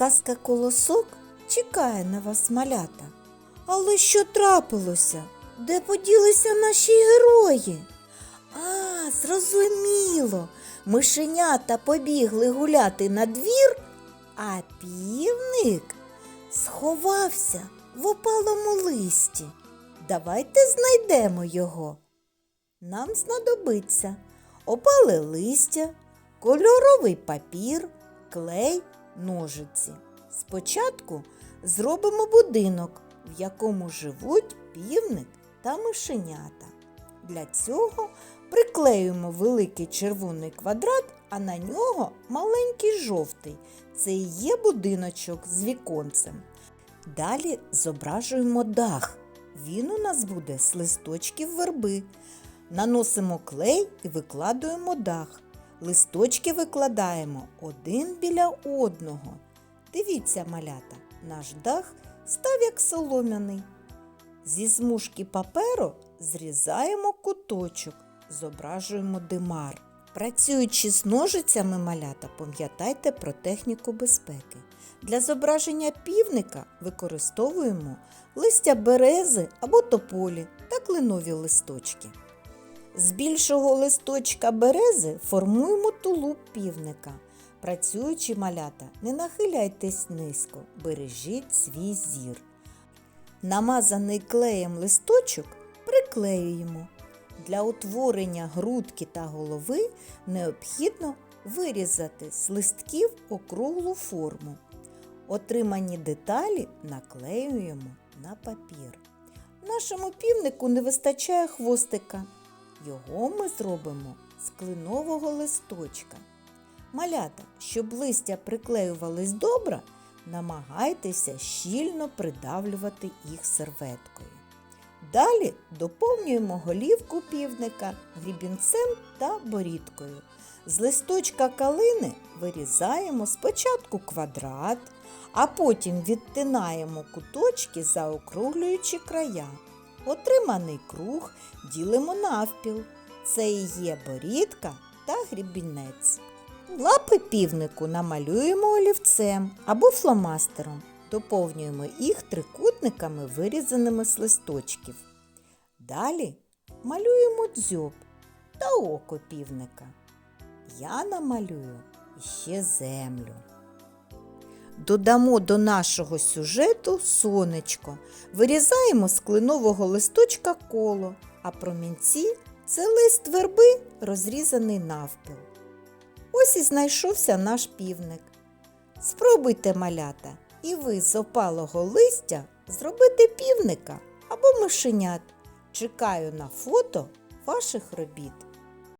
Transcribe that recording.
казка колосок чекає на вас малята. Але що трапилося? Де поділися наші герої? А, зрозуміло. Мишенята побігли гуляти на двір, а півник сховався в опалому листі. Давайте знайдемо його. Нам знадобиться опале листя, кольоровий папір, клей, ножиці. Спочатку зробимо будинок, в якому живуть півник та мишенята. Для цього приклеюємо великий червоний квадрат, а на нього маленький жовтий. Це і є будиночок з віконцем. Далі зображуємо дах. Він у нас буде з листочків верби. Наносимо клей і викладуємо дах. Листочки викладаємо один біля одного. Дивіться, малята, наш дах став як солом'яний. Зі смужки паперу зрізаємо куточок, зображуємо димар. Працюючи з ножицями малята, пам'ятайте про техніку безпеки. Для зображення півника використовуємо листя берези або тополі та кленові листочки. З більшого листочка берези формуємо тулуб півника. Працюючи малята, не нахиляйтесь низько, бережіть свій зір. Намазаний клеєм листочок приклеюємо. Для утворення грудки та голови необхідно вирізати з листків округлу форму. Отримані деталі наклеюємо на папір. Нашому півнику не вистачає хвостика. Його ми зробимо з клинового листочка. Малята, щоб листя приклеювались добре, намагайтеся щільно придавлювати їх серветкою. Далі доповнюємо голівку півника грібінцем та борідкою. З листочка калини вирізаємо спочатку квадрат, а потім відтинаємо куточки, заокруглюючи края. Отриманий круг ділимо навпіл. Це і є борідка та грібінець. Лапи півнику намалюємо олівцем або фломастером. Доповнюємо їх трикутниками, вирізаними з листочків. Далі малюємо дзьоб та око півника. Я намалюю ще землю. Додамо до нашого сюжету сонечко. Вирізаємо з кленового листочка коло, а промінці це лист верби, розрізаний навпіл. Ось і знайшовся наш півник. Спробуйте малята, і ви з опалого листя зробити півника або мишенят. Чекаю на фото ваших робіт.